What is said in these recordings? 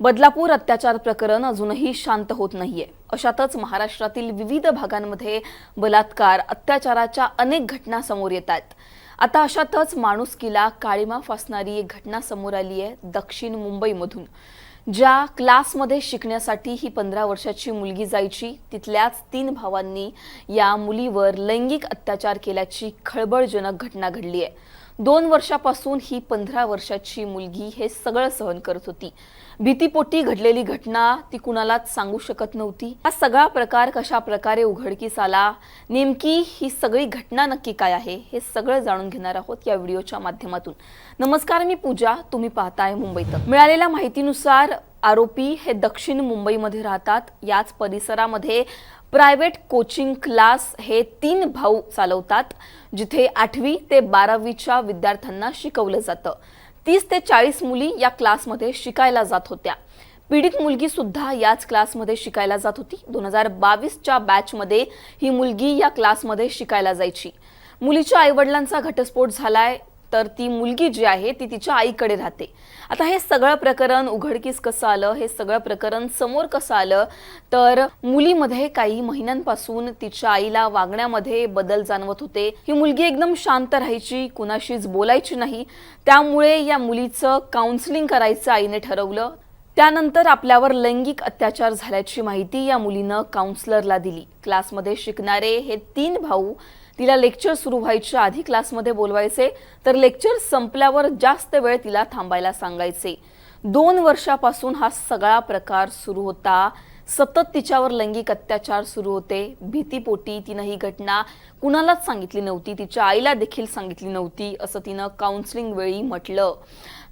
बदलापूर अत्याचार प्रकरण अजूनही शांत होत नाहीये. अशातच महाराष्ट्रातील विविध भागांमध्ये बलात्कार अत्याचाराच्या अनेक घटना समोर येत आहेत आता अशातच माणुसकीला काळीमा फासणारी एक घटना समोर आली आहे दक्षिण मुंबईमधून. ज्या क्लासमध्ये शिकण्यासाठी ही पंधरा वर्षाची मुलगी जायची तिथल्याच तीन भावांनी या मुलीवर लैंगिक अत्याचार केल्याची खळबळजनक घटना घडली आहे. दोन वर्षापासून ही पंधरा वर्षाची मुलगी हे सगळं सहन करत होती. भीतीपोटी घडलेली घटना ती कुणालाच सांगू शकत नव्हती. हा सगळा प्रकार कशा प्रकारे उघडकीस आला? नेमकी ही सगळी घटना नक्की काय आहे? हे सगळं जाणून घेणार आहोत या व्हिडिओच्या माध्यमातून. नमस्कार मी पूजा. तुम्ही पाहताय मुंबईत. मिळालेल्या माहितीनुसार आरोपी हे दक्षिण मुंबईमध्ये राहतात. याच परिसरामध्ये प्रायव्हेट कोचिंग क्लास हे तीन भाऊ चालवतात जिथे आठवी ते बारावीच्या विद्यार्थ्यांना शिकवलं जातं. तीस ते चाळीस मुली या क्लासमध्ये शिकायला जात होत्या. पीडित मुलगी सुद्धा याच क्लासमध्ये शिकायला जात होती. दोन हजार बावीसच्या बॅचमध्ये ही मुलगी या क्लासमध्ये शिकायला जायची. मुलीच्या आईवडिलांचा घटस्फोट झालाय. तर ती मुलगी जी आहे ती तिच्या आईकडे राहते. आता हे सगळं प्रकरण उघडकीस कसं आलं हे सगळं प्रकरण समोर कसं आलं तर मुलीमध्ये काही महिन्यांपासून तिच्या आईला वागण्यामध्ये बदल जाणवत होते. ही मुलगी एकदम शांत राहायची कुणाशीच बोलायची नाही. त्यामुळे या मुलीचं काउन्सिलिंग करायचं आईने ठरवलं. त्यानंतर आपल्यावर लैंगिक अत्याचार झाल्याची माहिती या मुलीनं काउन्सलरला दिली. क्लासमध्ये शिकणारे हे तीन भाऊ तिला लेक्चर सुरू व्हायच्या आधी क्लासमध्ये बोलवायचे. तर लेक्चर संपल्यावर जास्त वेळ तिला थांबायला सांगायचे. दोन वर्षापासून हा सगळा प्रकार सुरू होता. सतत तिच्यावर लैंगिक अत्याचार सुरू होते. भीतीपोटी तिनं ही घटना कुणालाच सांगितली नव्हती. तिच्या आईला देखील सांगितली नव्हती असं तिनं काउन्सिलिंग वेळी म्हटलं.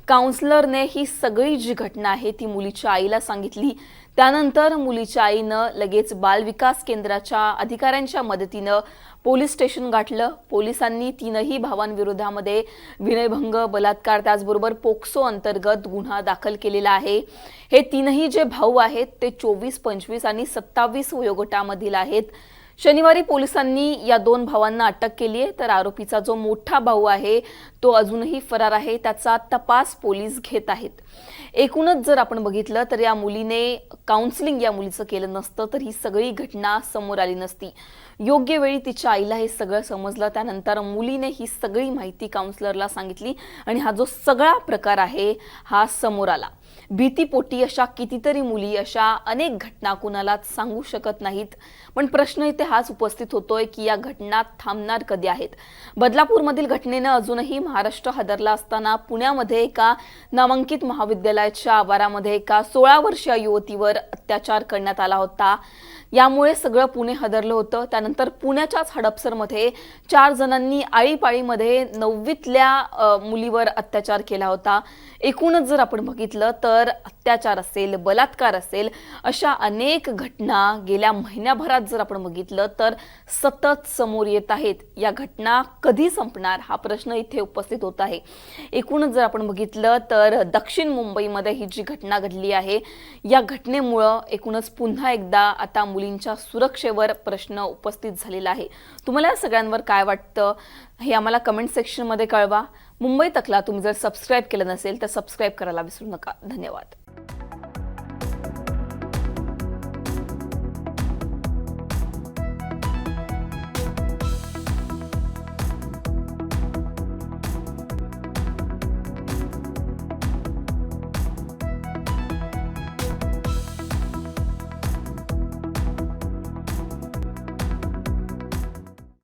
काउन्सलरने ही सगळी जी घटना आहे ती मुलीच्या आईला सांगितली. त्यानंतर मुलीच्या आईनं लगेच बालविकास केंद्राच्या अधिकाऱ्यांच्या मदतीनं पोलीस स्टेशन गाठलं. पोलिसांनी तीनही भावांविरोधामध्ये विनयभंग बलात्कार त्याचबरोबर पोक्सो अंतर्गत गुन्हा दाखल केलेला आहे. हे तीनही जे भाऊ आहेत ते चोवीस पंचवीस आणि सत्तावीस वयोगटामधील आहेत. शनिवारी पोलिसांनी या दोन भावांना अटक केली आहे. तर आरोपीचा जो मोठा भाऊ आहे तो अजूनही फरार आहे. त्याचा तपास पोलीस घेत आहेत. एकूणच जर आपण बघितलं तर या मुलीने काउन्सिलिंग या मुलीचं केलं नसतं तर ही सगळी घटना समोर आली नसती. योग्य वेळी तिच्या आईला हे सगळं समजलं. त्यानंतर मुलीने ही सगळी माहिती काउन्सिलरला सांगितली आणि हा जो सगळा प्रकार आहे हा समोर आला. भीतीपोटी अशा कितीतरी मुली अशा अनेक घटना कुणालाच सांगू शकत नाहीत. पण प्रश्न इथे हाच उपस्थित होतोय की या घटना थांबणार कधी आहेत? बदलापूरमधील घटनेनं अजूनही महाराष्ट्र हादरला असताना पुण्यामध्ये एका नामांकित महाविद्यालयाच्या आवारामध्ये एका सोळा वर्षीय युवतीवर अत्याचार करण्यात आला होता. यामुळे सगळं पुणे हदरलं होतं. त्यानंतर पुण्याच्याच हडपसरमध्ये चार जणांनी आळीपाळीमध्ये नववीतल्या मुलीवर अत्याचार केला होता. एकूणच जर आपण बघितलं तर अत्याचार असेल बलात्कार असेल अशा अनेक घटना गेल्या महिन्याभरात जर आपण बघितलं तर सतत समोर येत आहेत. या घटना कधी संपणार हा प्रश्न इथे उपस्थित होत आहे. एकूणच जर आपण बघितलं तर दक्षिण मुंबईमध्ये ही जी घटना घडली आहे या घटनेमुळं एकूणच पुन्हा एकदा आता मुलींच्या सुरक्षेवर प्रश्न उपस्थित झालेला आहे. तुम्हाला सगळ्यांवर काय वाटतं? हे आम्हाला कमेंट सेक्शनमध्ये कळवा. मुंबई तकला तुम्ही जर सबस्क्राईब केलं नसेल तर सबस्क्राईब करायला विसरू नका. धन्यवाद.